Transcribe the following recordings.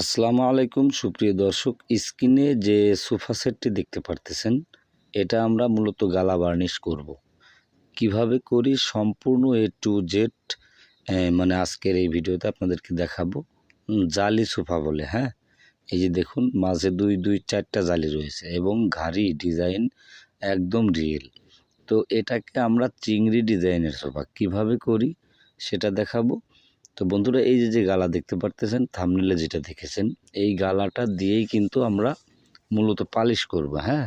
আসসালামু আলাইকুম, সুপ্রিয় দর্শক। স্ক্রিনে যে সোফা সেটটি দেখতে পারতেছেন, এটা আমরা মূলত গালা বার্নিশ করব। কীভাবে করি? সম্পূর্ণ এ টু জেড মানে আজকের এই ভিডিওতে আপনাদেরকে দেখাবো। জালি সোফা বলে হ্যাঁ? এই যে দেখুন, মাঝে দুই দুই, চারটা জালি রয়েছে এবং ঘাড়ি ডিজাইন একদম রিয়েল তো এটাকে আমরা চিংড়ি ডিজাইনের সোফা। কীভাবে করি? সেটা দেখাবো। তো বন্ধুরা, এই যে যে গালা দেখতে পারতেছেন থামনিলে যেটা দেখেছেন, এই গালাটা দিয়েই কিন্তু আমরা মূলত পালিশ করব হ্যাঁ?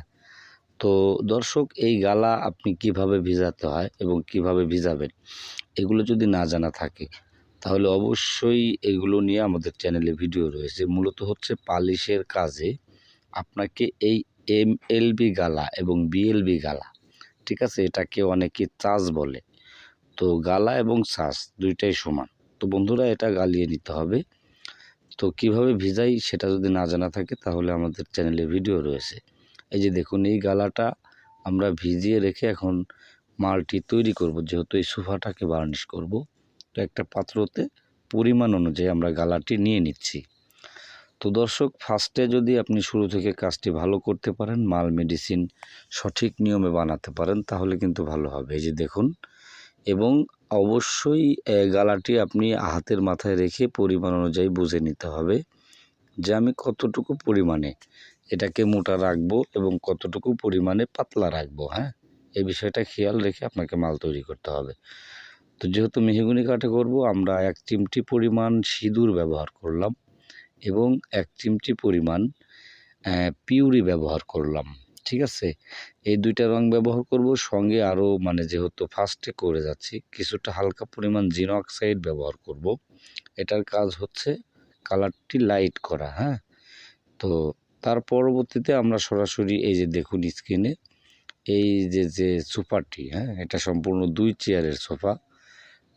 তো দর্শক, এই গালা আপনি কীভাবে ভিজাতে হয় এবং কীভাবে ভিজাবেন, এগুলো যদি না জানা থাকে, তাহলে অবশ্যই এগুলো নিয়ে আমাদের চ্যানেলে ভিডিও রয়েছে। মূলত হচ্ছে পালিশের কাজে আপনাকে এই এম এলবি গালা এবং বিএলবি গালা, ঠিক আছে? এটাকে অনেকে চাষ বলে। তো গালা এবং শ্বাস দুইটাই সমান। তো বন্ধুরা এটা গালিয়ে নিতে হবে। তো কীভাবে ভিজাই সেটা যদি না জানা থাকে তাহলে আমাদের চ্যানেলে ভিডিও রয়েছে। এই যে দেখুন, এই গালাটা আমরা ভিজিয়ে রেখে এখন মালটি তৈরি করব, যেহেতু এই সোফাটাকে বার্নিশ করব। তো একটা পাত্রতে পরিমাণ অনুযায়ী আমরা গালাটি নিয়ে নিচ্ছি। তো দর্শক ফার্স্টে যদি আপনি শুরু থেকে কাজটি ভালো করতে পারেন, মাল মেডিসিন সঠিক নিয়মে বানাতে পারেন, তাহলে কিন্তু ভালো হবে। এই যে দেখুন, এবং অবশ্যই গালাটি আপনি হাতের মাথায় রেখে পরিমাণ অনুযায়ী বুঝে নিতে হবে যে আমি কতটুকু পরিমাণে এটাকে মোটা রাখব এবং কতটুকু পরিমাণে পাতলা রাখব হ্যাঁ? এই বিষয়টা খেয়াল রেখে আপনাকে মাল তৈরি করতে হবে। তো যেহেতু মেহগুনি কাঠে করব, আমরা এক চিমটি পরিমাণ সিঁদুর ব্যবহার করলাম এবং এক চিমটি পরিমাণ পিউরি ব্যবহার করলাম। ঠিক আছে? এই দুইটা রং ব্যবহার করব, সঙ্গে আরও মানে যেহেতু ফার্স্টে করে যাচ্ছি, কিছুটা হালকা পরিমাণ জিনো অক্সাইড ব্যবহার করব। এটার কাজ হচ্ছে কালারটি লাইট করা হ্যাঁ? তো তার পরবর্তীতে আমরা সরাসরি এই যে দেখুন স্ক্রিনে এই যে যে সোফাটি হ্যাঁ? এটা সম্পূর্ণ দুই চেয়ারের সোফা।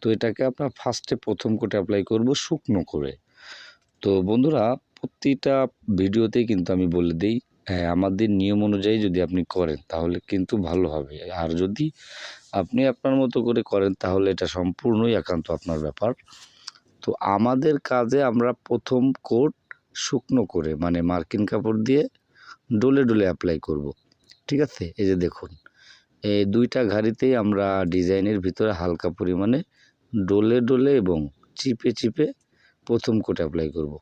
তো এটাকে আপনার ফার্স্টে প্রথম কোটে অ্যাপ্লাই করব শুকনো করে। তো বন্ধুরা, প্রতিটা ভিডিওতেই কিন্তু আমি বলে দিই হ্যাঁ আমাদের নিয়ম অনুযায়ী যদি আপনি করেন, তাহলে কিন্তু ভালো হবে। আর যদি আপনি আপনার মতো করে করেন, তাহলে এটা সম্পূর্ণই একান্ত আপনার ব্যাপার। তো আমাদের কাজে আমরা প্রথম কোট শুকনো করে মানে মার্কিন কাপড় দিয়ে ডলে ডলে অ্যাপ্লাই করব। ঠিক আছে? এই যে দেখুন, এই দুইটা ঘাড়িতেই আমরা ডিজাইনের ভিতরে হালকা পরিমাণে ডলে ডলে এবং চিপে চিপে প্রথম কোট অ্যাপ্লাই করব।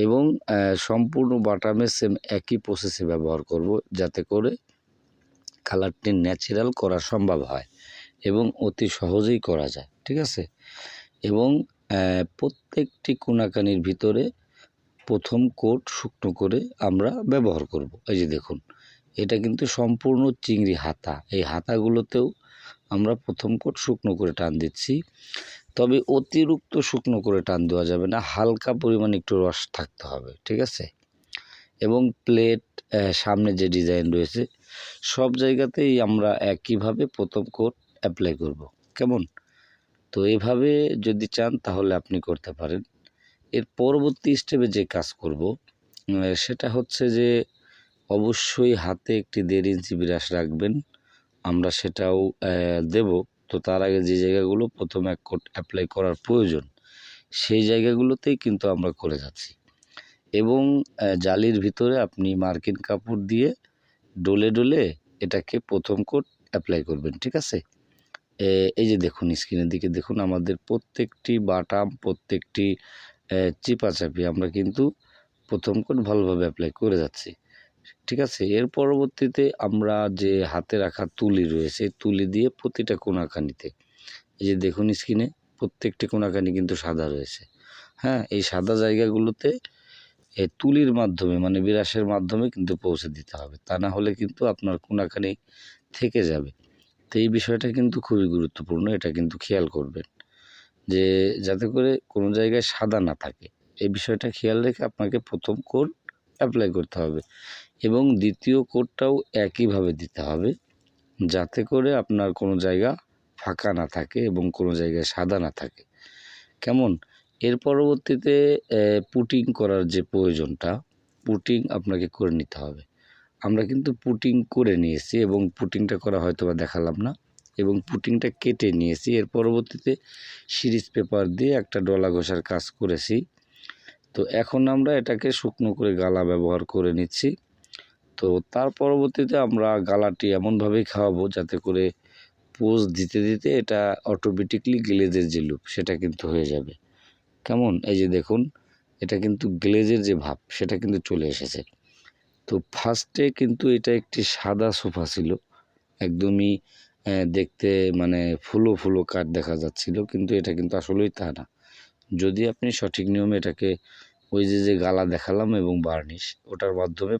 এবং সম্পূর্ণ বাটামে সেম একই প্রসেসে ব্যবহার করব যাতে করে কালারটি ন্যাচারাল করা সম্ভব হয় এবং অতি সহজেই করা যায়, ঠিক আছে? এবং প্রত্যেকটি কোনাকানির ভিতরে প্রথম কোট শুকনো করে আমরা ব্যবহার করব। এই যে দেখুন, এটা কিন্তু সম্পূর্ণ চিংড়ি হাতা। এই হাতাগুলোতেও আমরা প্রথম কোট শুকনো করে টান দিচ্ছি। তবে অতিরিক্ত শুকনো করে টান দেওয়া যাবে না, হালকা পরিমাণ একটু রস থাকতে হবে, ঠিক আছে? এবং প্লেট সামনে যে ডিজাইন রয়েছে, সব জায়গাতেই আমরা একইভাবে প্রথম কোট অ্যাপ্লাই করব, কেমন? তো এভাবে যদি চান তাহলে আপনি করতে পারেন। এর পরবর্তী স্টেপে যে কাজ করব সেটা হচ্ছে যে অবশ্যই হাতে একটি দেড় ইঞ্চি বিরাস রাখবেন, আমরা সেটাও দেব। তো তার আগে যে জায়গাগুলো প্রথম এক কোট অ্যাপ্লাই করার প্রয়োজন, সেই জায়গাগুলোতেই কিন্তু আমরা করে যাচ্ছি। এবং জালির ভিতরে আপনি মার্কিন কাপড় দিয়ে ডলে ডলে এটাকে প্রথম কোট অ্যাপ্লাই করবেন, ঠিক আছে? এই যে দেখুন স্ক্রিনের দিকে দেখুন আমাদের প্রত্যেকটি বাটাম, প্রত্যেকটি চিপাচাপি আমরা কিন্তু প্রথম কোট ভালোভাবে অ্যাপ্লাই করে যাচ্ছি। ঠিক আছে? এর পরবর্তীতে আমরা যে হাতে রাখা তুলি রয়েছে তুলি দিয়ে প্রতিটা কোনাকানিতে, এই যে দেখুন স্ক্রিনে, প্রত্যেকটি কোনাকানি কিন্তু সাদা রয়েছে। হ্যাঁ এই সাদা জায়গাগুলোতে এই তুলির মাধ্যমে মানে বিরাসের মাধ্যমে কিন্তু পৌঁছে দিতে হবে। তা না হলে কিন্তু আপনার কোনাকানি থেকে যাবে। তো এই বিষয়টা কিন্তু খুবই গুরুত্বপূর্ণ, এটা কিন্তু খেয়াল করবেন। যে যাতে করে কোনো জায়গায় সাদা না থাকে, এই বিষয়টা খেয়াল রেখে আপনাকে প্রথম কোড অ্যাপ্লাই করতে হবে। এবং দ্বিতীয় কোডটাও একইভাবে দিতে হবে যাতে করে আপনার কোনো জায়গা ফাঁকা না থাকে এবং কোনো জায়গায় সাদা না থাকে। কেমন? এর পরবর্তীতে পুটিং করার যে প্রয়োজনটা, পুটিং আপনাকে করে নিতে হবে। আমরা কিন্তু পুটিং করে নিয়েছি এবং পুটিংটা করা হয়তো বা দেখালাম না এবং পুটিংটা কেটে নিয়েছি। এর পরবর্তীতে সিরিজ পেপার দিয়ে একটা ডলা ঘষার কাজ করেছি। তো এখন আমরা এটাকে শুকনো করে গালা ব্যবহার করে নিচ্ছি। তো তার পরবর্তীতে আমরা গালাটি এমনভাবেই খাওয়াবো যাতে করে পোজ দিতে দিতে এটা অটোমেটিকলি গ্লেজের যে লুপ সেটা কিন্তু হয়ে যাবে। কেমন? এই যে দেখুন, এটা কিন্তু গ্লেজের যে ভাব, সেটা কিন্তু চলে এসেছে। তো ফার্স্টে কিন্তু এটা একটি সাদা সোফা ছিল, একদমই দেখতে মানে ফুলো ফুলো কাঠ দেখা যাচ্ছিল, কিন্তু এটা কিন্তু আসলেই তা না। যদি আপনি সঠিক নিয়মে এটাকে ওই যে যে গালা দেখালাম এবং বার্নিশ ওটার মাধ্যমে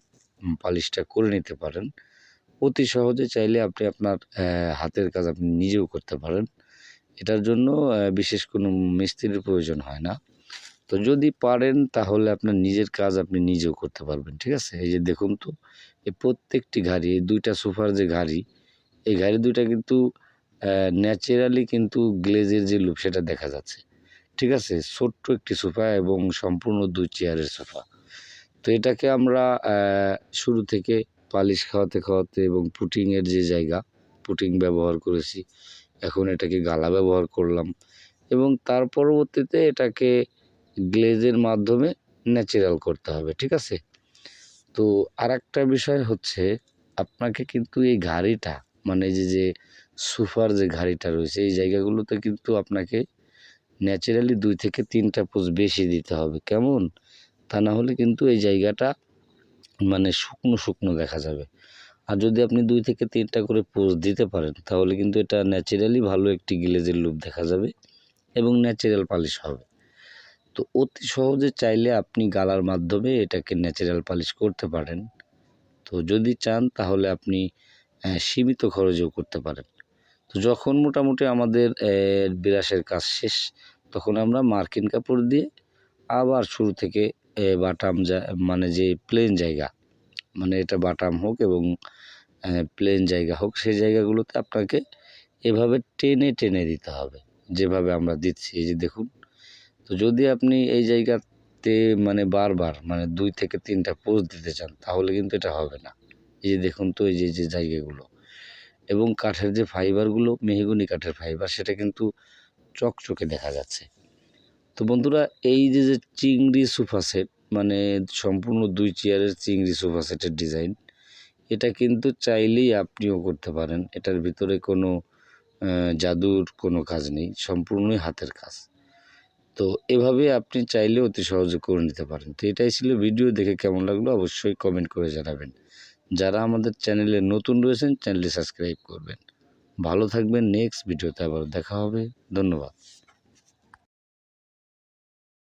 পালিশটা করে নিতে পারেন। অতি সহজে চাইলে আপনি আপনার হাতের কাজ আপনি নিজেও করতে পারেন। এটার জন্য বিশেষ কোনো মিস্ত্রির প্রয়োজন হয় না। তো যদি পারেন, তাহলে আপনার নিজের কাজ আপনি নিজেও করতে পারবেন, ঠিক আছে? এই যে দেখুন তো, এই প্রত্যেকটি গাড়ি, এই দুইটা সোফার যে গাড়ি, এই গাড়ি দুইটা কিন্তু ন্যাচারালি কিন্তু গ্লেজের যে লুপ, সেটা দেখা যাচ্ছে, ঠিক আছে? ছোট্ট একটি সোফা এবং সম্পূর্ণ দুই চেয়ারের সোফা। তো এটাকে আমরা শুরু থেকে পালিশ খাওয়াতে খাওয়াতে এবং পুটিংয়ের যে জায়গা, পুটিং ব্যবহার করেছি, এখন এটাকে গালা ব্যবহার করলাম এবং তার পরবর্তীতে এটাকে গ্লেজের মাধ্যমে ন্যাচারাল করতে হবে, ঠিক আছে? তো আর একটা বিষয় হচ্ছে, আপনাকে কিন্তু এই গাড়িটা মানে যে যে সুফার যে গাড়িটা রয়েছে, এই জায়গাগুলোতে কিন্তু আপনাকে ন্যাচারালি দুই থেকে তিনটা পোজ বেশি দিতে হবে, কেমন? তা না হলে কিন্তু এই জায়গাটা মানে শুকনো শুকনো দেখা যাবে। আর যদি আপনি দুই থেকে তিনটা করে পোজ দিতে পারেন, তাহলে কিন্তু এটা ন্যাচারালি ভালো একটি গ্লেজের লুক দেখা যাবে এবং ন্যাচারাল পালিশ হবে। তো অতি সহজে চাইলে আপনি গালার মাধ্যমে এটাকে ন্যাচারাল পালিশ করতে পারেন। তো যদি চান, তাহলে আপনি সীমিত খরচেও করতে পারেন। তো যখন মোটামুটি আমাদের বিরাসের কাজ শেষ, তখন আমরা মার্কিন কাপড় দিয়ে আবার শুরু থেকে বাটাম যা মানে যে প্লেন জায়গা মানে এটা বাটাম হোক এবং প্লেন জায়গা হোক, সেই জায়গাগুলোতে আপনাকে এভাবে টেনে টেনে দিতে হবে, যেভাবে আমরা দিচ্ছি। এই যে দেখুন, তো যদি আপনি এই জায়গাতে মানে বারবার মানে দুই থেকে তিনটা পোজ দিতে চান, তাহলে কিন্তু এটা হবে না। এই যে দেখুন তো, এই যে যে জায়গাগুলো। এবং কাঠের যে ফাইবারগুলো মেহগুনি কাঠের ফাইবার সেটা কিন্তু চকচকে দেখা যাচ্ছে। তো বন্ধুরা, এই যে যে চিংড়ি সোফা সেট মানে সম্পূর্ণ দুই চেয়ারের চিংড়ি সোফা সেটের ডিজাইন এটা কিন্তু চাইলেই আপনিও করতে পারেন। এটার ভিতরে কোনো জাদুর কোনো কাজ নেই, সম্পূর্ণই হাতের কাজ। তো এভাবে আপনি চাইলে অতি সহজে করে নিতে পারেন। তো এটাই ছিল ভিডিও দেখে কেমন লাগল অবশ্যই কমেন্ট করে জানাবেন। যারা আমাদের চ্যানেলে নতুন রয়েছেন চ্যানেলটি সাবস্ক্রাইব করবেন। ভালো থাকবেন নেক্সট ভিডিওতে আবার দেখা হবে। ধন্যবাদ।